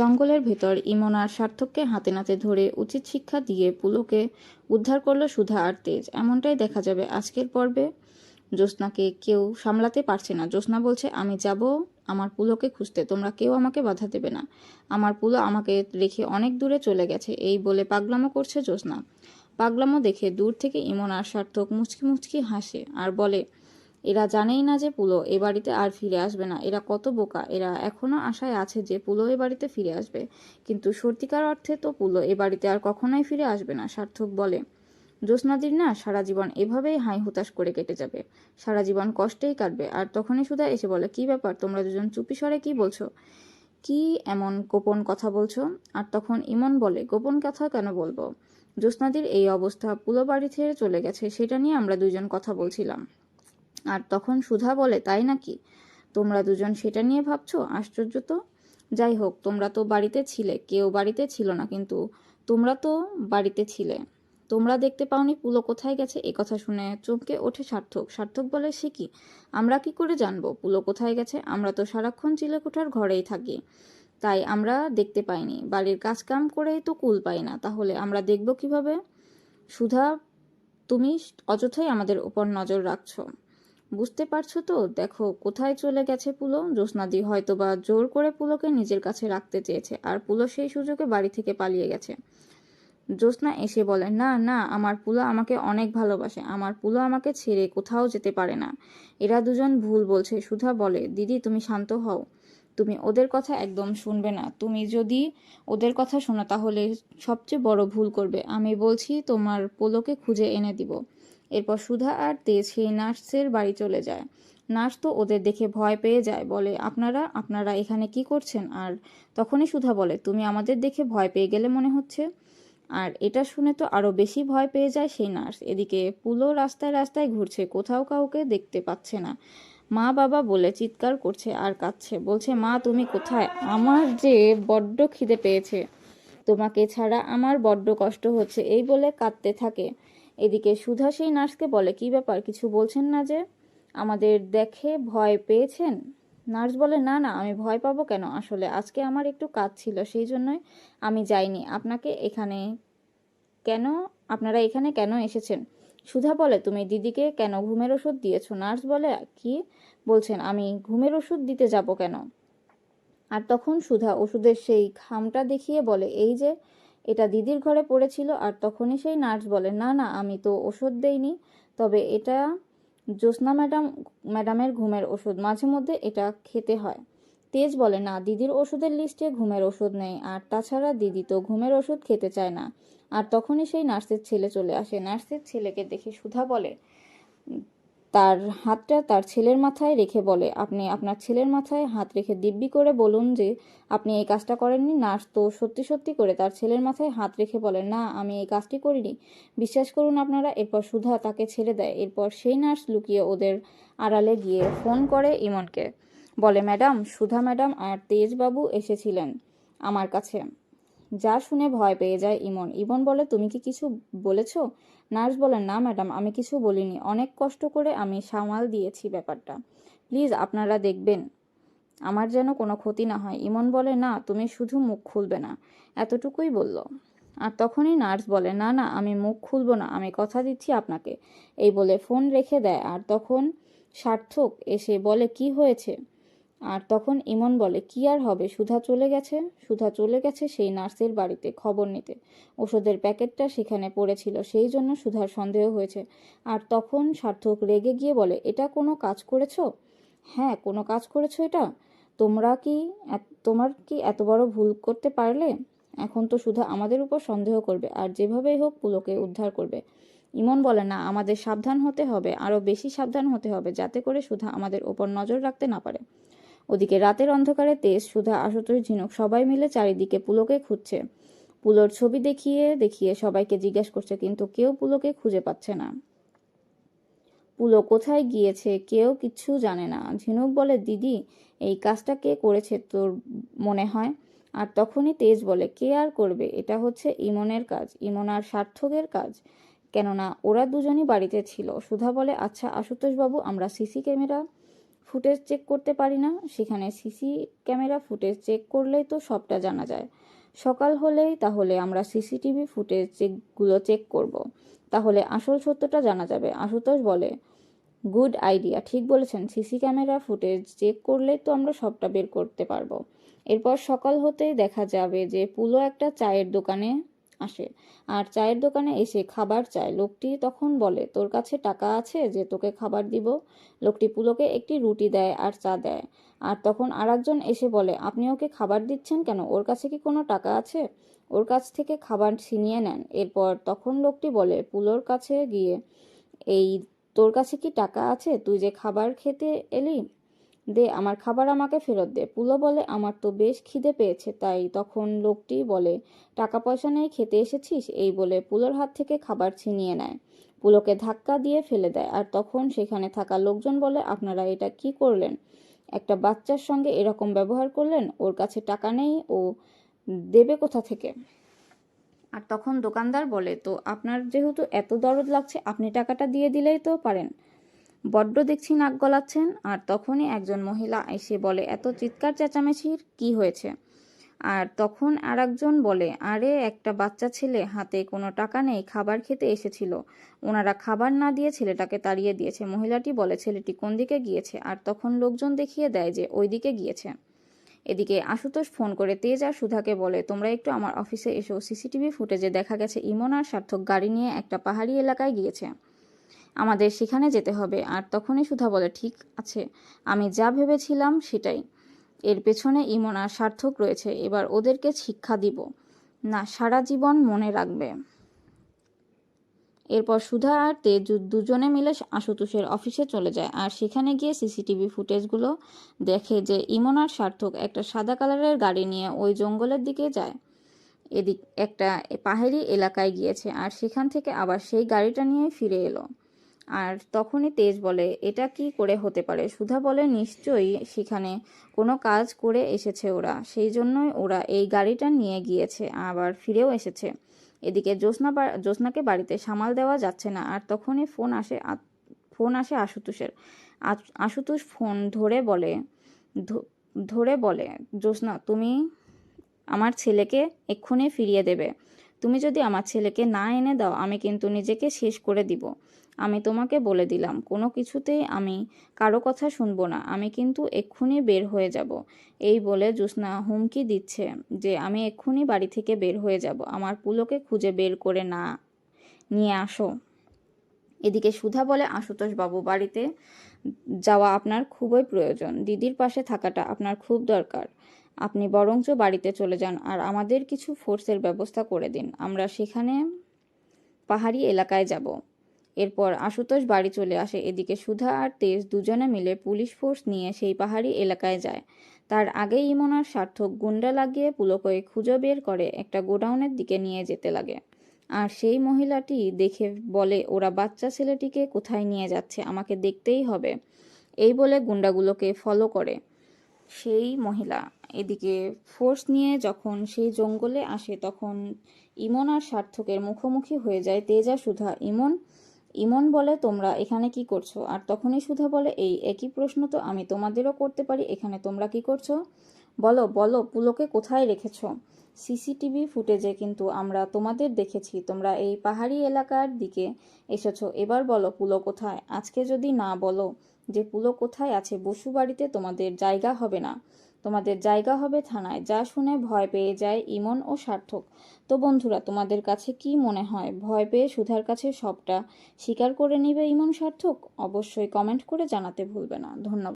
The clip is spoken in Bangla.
জঙ্গলের ভেতর ইমন আর সার্থককে হাতে নাতে ধরে উচিত শিক্ষা দিয়ে পুলোকে উদ্ধার করল সুধা আর তেজ। এমনটাই দেখা যাবে আজকের পর্বে। জ্যোৎস্নাকে কেউ সামলাতে পারছে না। জ্যোৎস্না বলছে, আমি যাব, আমার পুলোকে খুঁজতে। তোমরা কেউ আমাকে বাধা দেবে না। আমার পুলো আমাকে রেখে অনেক দূরে চলে গেছে। এই বলে পাগলামো করছে জ্যোৎস্না। পাগলামো দেখে দূর থেকে ইমন আর সার্থক মুচকি মুচকি হাসে আর বলে এরা জানেই না যে পুলো এ বাড়িতে আর ফিরে আসবে না। এরা কত বোকা। এরা এখনও আশায় আছে যে পুলো এ বাড়িতে ফিরে আসবে। কিন্তু সত্যিকার অর্থে তো পুলো এ বাড়িতে আর কখনোই ফিরে আসবে না, সার্থক বলে। জ্যোৎস্নাদির না সারা জীবন এভাবেই হাই হুতাশ করে কেটে যাবে। সারা জীবন কষ্টেই কাটবে। আর তখনই সুধা এসে বলে, কি ব্যাপার? তোমরা দুজন চুপি স্বরে কি বলছো? কি এমন গোপন কথা বলছো? আর তখন ইমন বলে, গোপন কথা কেন বলব? জ্যোৎস্নাদির এই অবস্থা পুলো বাড়ি ছেড়ে চলে গেছে, সেটা নিয়ে আমরা দুজন কথা বলছিলাম। আর তখন সুধা বলে, তাই নাকি? তোমরা দুজন সেটা নিয়ে ভাবছ? আশ্চর্য তো। যাই হোক, তোমরা তো বাড়িতে ছিলে, কেউ বাড়িতে ছিল না, কিন্তু তোমরা তো বাড়িতে ছিলে। তোমরা দেখতে পাওনি পুলো কোথায় গেছে? এ কথা শুনে চমকে ওঠে সার্থক। সার্থক বলে, সে কি? আমরা কি করে জানব? পুলো কোথায় গেছে? আমরা তো সারাক্ষণ চিলেকোঠার ঘরেই থাকি। তাই আমরা দেখতে পাইনি। বাড়ির কাজকাম করেই তো কুল পাই না। তাহলে আমরা দেখব কীভাবে? সুধা, তুমি অযথাই আমাদের উপর নজর রাখছো। বুঝতে পারছ তো? দেখো, কোথায় চলে গেছে পুলো? জ্যোৎস্নাদি হয়তো বা জোর করে পুলোকে নিজের কাছে রাখতে চেয়েছে, আর পুলো সেই সুযোগে বাড়ি থেকে পালিয়ে গেছে। জ্যোৎস্না এসে বলে, না না, আমার পুলো আমাকে অনেক ভালোবাসে। আমার পুলো আমাকে ছেড়ে কোথাও যেতে পারে না। এরা দুজন ভুল বলছে। সুধা বলে, দিদি, তুমি শান্ত হও। তুমি ওদের কথা একদম শুনবে না। তুমি যদি ওদের কথা শোনো, তাহলে সবচেয়ে বড় ভুল করবে। আমি বলছি, তোমার পোলোকে খুঁজে এনে দিব। এরপর সুধা আর তেজ সেই নার্সের বাড়ি চলে যায়। নার্স তো ওদের দেখে ভয় পেয়ে যায়, বলে, আপনারা আপনারা এখানে কি করছেন? আর তখনই সুধা বলে, তুমি আমাদের দেখে ভয় পেয়ে গেলে মনে হচ্ছে? আর এটা শুনে তো আরও বেশি ভয় পেয়ে যায় সেই নার্স। এদিকে পুলো রাস্তায় রাস্তায় ঘুরছে, কোথাও কাউকে দেখতে পাচ্ছে না। মা বাবা বলে, চিৎকার করছে আর কাঁদছে। বলছে, মা, তুমি কোথায়? আমার যে বড্ড খিদে পেয়েছে। তোমাকে ছাড়া আমার বড্ড কষ্ট হচ্ছে। এই বলে কাঁদতে থাকে। এদিকে সুধা সেই নার্সকে বলে, কি ব্যাপার, কিছু বলছেন না যে? আমাদের দেখে ভয় পেয়েছেন? নার্স বলে, না না, আমি ভয় পাবো কেন? আসলে আজকে আমার একটু কাজ ছিল, সেই জন্যই আমি যাইনি। আপনাকে এখানে কেন, আপনারা এখানে কেন এসেছেন? সুধা বলে, তুমি দিদিকে কেন ঘুমের ওষুধ দিয়েছ? নার্স বলে, কি? বলছেন, আমি ঘুমের ওষুধ দিতে যাব কেন? আর তখন সুধা ওষুধের সেই খামটা দেখিয়ে বলে, এই যে এটা দিদির ঘরে পড়েছিল আর তখনই সেই নার্স বলে, না না, আমি তো ওষুধ দেইনি। তবে এটা জ্যোৎস্না ম্যাডাম, ম্যাডামের ঘুমের ওষুধ, মাঝে মধ্যে এটা খেতে হয়। তেজ বলে, না, দিদির ওষুধের লিস্টে ঘুমের ওষুধ নেই, আর তাছাড়া দিদি তো ঘুমের ওষুধ খেতে চায় না। আর তখনই সেই নার্সের ছেলে চলে আসে। নার্সের ছেলেকে দেখে সুধা বলে তার হাতটা তার ছেলের মাথায় রেখে বলে, আপনি আপনার ছেলের মাথায় হাত রেখে দিব্যি করে বলুন যে আপনি এই কাজটা করেননি? নার্স তো সত্যি সত্যি করে তার ছেলের মাথায় হাত রেখে বলে, না, আমি এই কাজটি করিনি। বিশ্বাস করুন আপনারা, এরপর সুধা তাকে ছেড়ে দেয়। এরপর সেই নার্স লুকিয়ে ওদের আড়ালে গিয়ে ফোন করে ইমনকে। বলে, ম্যাডাম, সুধা ম্যাডাম আর তেজবাবু এসেছিলেন আমার কাছে। যা শুনে ভয় পেয়ে যায় ইমন। ইমন বলে, তুমি কি কিছু বলেছ? নার্স বলে, না, ম্যাডাম, আমি কিছু বলিনি। অনেক কষ্ট করে আমি সামাল দিয়েছি ব্যাপারটা। প্লিজ, আপনারা দেখবেন। আমার যেন কোনো ক্ষতি না হয়। ইমন বলে, না, তুমি শুধু মুখ খুলবে না। এতটুকুই বলল। আর তখনই নার্স বলে, না না, আমি মুখ খুলবো না, আমি কথা দিচ্ছি আপনাকে। এই বলে ফোন রেখে দেয়। আর তখন সার্থক এসে বলে, কি হয়েছে? আর তখন ইমন বলে, কি আর হবে? সুধা চলে গেছে? সুধা চলে গেছে সেই নার্সের বাড়িতে খবর নিতে। ওষুধের প্যাকেটটা সেখানে পড়েছিল, সেই জন্য সুধার সন্দেহ হয়েছে। আর তখন সার্থক রেগে গিয়ে বলে, এটা কোনো কাজ করেছ? হ্যাঁ কোনো কাজ করেছ এটা। তোমরা কি তোমার কি এত বড় ভুল করতে পারলে? এখন তো সুধা আমাদের উপর সন্দেহ করবে, আর যেভাবেই হোক পুলোকে উদ্ধার করবে। ইমন বলে, না, আমাদের সাবধান হতে হবে, আরও বেশি সাবধান হতে হবে, যাতে করে সুধা আমাদের ওপর নজর রাখতে না পারে। ওদিকে রাতের অন্ধকারে তেজ, সুধা, আশুতোষ, ঝিনুক সবাই মিলে চারিদিকে পুলোকে খুঁজছে। পুলোর ছবি দেখিয়ে দেখিয়ে সবাইকে জিজ্ঞেস করছে, কিন্তু কেউ পুলোকে খুঁজে পাচ্ছে না। পুলো কোথায় গিয়েছে কেউ কিচ্ছু জানে না। ঝিনুক বলে, দিদি, এই কাজটা কে করেছে তোর মনে হয়? আর তখনই তেজ বলে, কে আর করবে? এটা হচ্ছে ইমনের কাজ, ইমন আর সার্থকের কাজ। কেননা ওরা দুজনই বাড়িতে ছিল। সুধা বলে আচ্ছা আশুতোষ বাবু আমরা সিসি ক্যামেরা ফুটেজ চেক করতে পারি না। সেখানে সিসি ক্যামেরা ফুটেজ চেক করলেই তো সবটা জানা যায়। সকাল হলেই তাহলে আমরা সিসিটিভি ফুটেজ চেকগুলো চেক করব। তাহলে আসল সত্যটা জানা যাবে। আশুতোষ বলে, গুড আইডিয়া। ঠিক বলেছেন, সিসি ক্যামেরা ফুটেজ চেক করলেই তো আমরা সবটা বের করতে পারব। এরপর সকাল হতেই দেখা যাবে যে পুলো একটা চায়ের দোকানে আসে। আর চায়ের দোকানে এসে খাবার চায়। লোকটি তখন বলে, তোর কাছে টাকা আছে যে তোকে খাবার দিব? লোকটি পুলোকে একটি রুটি দেয় আর চা দেয়। আর তখন আরেকজন এসে বলে, আপনি ওকে খাবার দিচ্ছেন কেন? ওর কাছে কি কোনো টাকা আছে? ওর কাছ থেকে খাবার ছিনিয়ে নেন। এরপর তখন লোকটি বলে, পুলোর কাছে গিয়ে, এই তোর কাছে কি টাকা আছে? তুই যে খাবার খেতে এলি দে, আমার খাবার আমাকে ফেরত দে। পুলো বলে, আমার তো বেশ খিদে পেয়েছে, তাই তখন লোকটি বলে, টাকা পয়সা নেই, খেতে এসেছিস? এই বলে পুলোর হাত থেকে খাবার ছিনিয়ে নেয়। পুলোকে ধাক্কা দিয়ে ফেলে দেয়, আর তখন সেখানে থাকা লোকজন বলে, আপনারা এটা কি করলেন? একটা বাচ্চার সঙ্গে এরকম ব্যবহার করলেন? ওর কাছে টাকা নেই, ও দেবে কোথা থেকে? আর তখন দোকানদার বলে, তো আপনার যেহেতু এত দরদ লাগছে, আপনি টাকাটা দিয়ে দিলেই তো পারেন। বড্ড দেখছি নাক গলাচ্ছেন, আর তখনই একজন মহিলা এসে বলে, এত চিৎকার চেঁচামেচির কি হয়েছে? আর তখন আর একজন বলে, আরে, একটা বাচ্চা ছেলে হাতে কোনো টাকা নেই, খাবার খেতে এসেছিল। ওনারা খাবার না দিয়ে ছেলেটাকে তাড়িয়ে দিয়েছে। মহিলাটি বলে, ছেলেটি কোন দিকে গিয়েছে? আর তখন লোকজন দেখিয়ে দেয় যে, ওই দিকে গিয়েছে। এদিকে আশুতোষ ফোন করে তেজ আর সুধাকে বলে, তোমরা একটু আমার অফিসে এসো। সিসিটিভি ফুটেজে দেখা গেছে ইমন আর সার্থক গাড়ি নিয়ে একটা পাহাড়ি এলাকায় গিয়েছে। আমাদের সেখানে যেতে হবে। আর তখনই সুধা বলে, ঠিক আছে, আমি যা ভেবেছিলাম সেটাই। এর পেছনে ইমন আর সার্থক রয়েছে, এবার ওদেরকে শিক্ষা দিব। না, সারা জীবন মনে রাখবে। এরপর সুধা আর তেজ দুজনে মিলে আশুতোষের অফিসে চলে যায়। আর সেখানে গিয়ে সিসিটিভি ফুটেজগুলো দেখে যে ইমন আর সার্থক একটা সাদা কালারের গাড়ি নিয়ে ওই জঙ্গলের দিকে যায়। এদিক একটা পাহাড়ি এলাকায় গিয়েছে, আর সেখান থেকে আবার সেই গাড়িটা নিয়ে ফিরে এলো। আর তখনই তেজ বলে, এটা কি করে হতে পারে? সুধা বলে, নিশ্চয়ই সেখানে কোনো কাজ করে এসেছে ওরা। সেই জন্যই ওরা এই গাড়িটা নিয়ে গিয়েছে, আবার ফিরেও এসেছে। এদিকে জ্যোৎস্না জ্যোৎস্নাকে বাড়িতে সামাল দেওয়া যাচ্ছে না, আর তখনই ফোন আসে ফোন আসে আশুতোষের। আশুতোষ ফোন ধরে বলে ধরে বলে, জ্যোৎস্না, তুমি আমার ছেলেকে এক্ষুনি ফিরিয়ে দেবে। তুমি যদি আমার ছেলেকে না এনে দাও, আমি কিন্তু নিজেকে শেষ করে দিব। আমি তোমাকে বলে দিলাম, কোনো কিছুতেই আমি কারও কথা শুনব না, আমি কিন্তু এক্ষুনি বের হয়ে যাব। এই বলে জ্যোৎস্না হুমকি দিচ্ছে যে, আমি এক্ষুনি বাড়ি থেকে বের হয়ে যাব, আমার পুলোকে খুঁজে বের করে না, নিয়ে আসো। এদিকে সুধা বলে, আশুতোষ বাবু, বাড়িতে যাওয়া আপনার খুবই প্রয়োজন। দিদির পাশে থাকাটা আপনার খুব দরকার। আপনি বরঞ্চ বাড়িতে চলে যান আর আমাদের কিছু ফোর্সের ব্যবস্থা করে দিন। আমরা সেখানে পাহাড়ি এলাকায় যাব। এরপর আশুতোষ বাড়ি চলে আসে। এদিকে সুধা আর তেজ দুজনে মিলে পুলিশ ফোর্স নিয়ে সেই পাহাড়ি এলাকায় যায়। তার আগেই ইমনার সার্থক গুন্ডা লাগিয়ে পুলকয়ে খুঁজো বের করে একটা গোডাউনের দিকে নিয়ে যেতে লাগে। আর সেই মহিলাটি দেখে বলে, ওরা বাচ্চা ছেলেটিকে কোথায় নিয়ে যাচ্ছে? আমাকে দেখতেই হবে। এই বলে গুন্ডাগুলোকে ফলো করে। সেই মহিলা এদিকে ফোর্স নিয়ে যখন সেই জঙ্গলে আসে, তখন ইমন আর সার্থকের মুখোমুখি হয়ে যায় তেজা সুধা। ইমন ইমন বলে, তোমরা এখানে কি করছ? আর তখনই সুধা বলে, এই একই প্রশ্ন তো আমি তোমাদেরও করতে পারি, এখানে তোমরা কি করছ? বলো বলো, পুলোকে কোথায় রেখেছো? সিসিটিভি ফুটেজে, কিন্তু আমরা তোমাদের দেখেছি, তোমরা এই পাহাড়ি এলাকার দিকে এসেছ। এবার বলো, পুলো কোথায়? আজকে যদি না বলো যে পুলো কোথায় আছে, বসু বাড়িতে তোমাদের জায়গা হবে না। তোমাদের জায়গা হবে থানায়। যা শুনে ভয় পেয়ে যায় ইমন ও সার্থক। তো বন্ধুরা, তোমাদের কাছে কি মনে হয়? ভয় পেয়ে সুধার কাছে সবটা স্বীকার করে নিবে ইমন সার্থক? অবশ্যই কমেন্ট করে জানাতে ভুলবে না। ধন্যবাদ।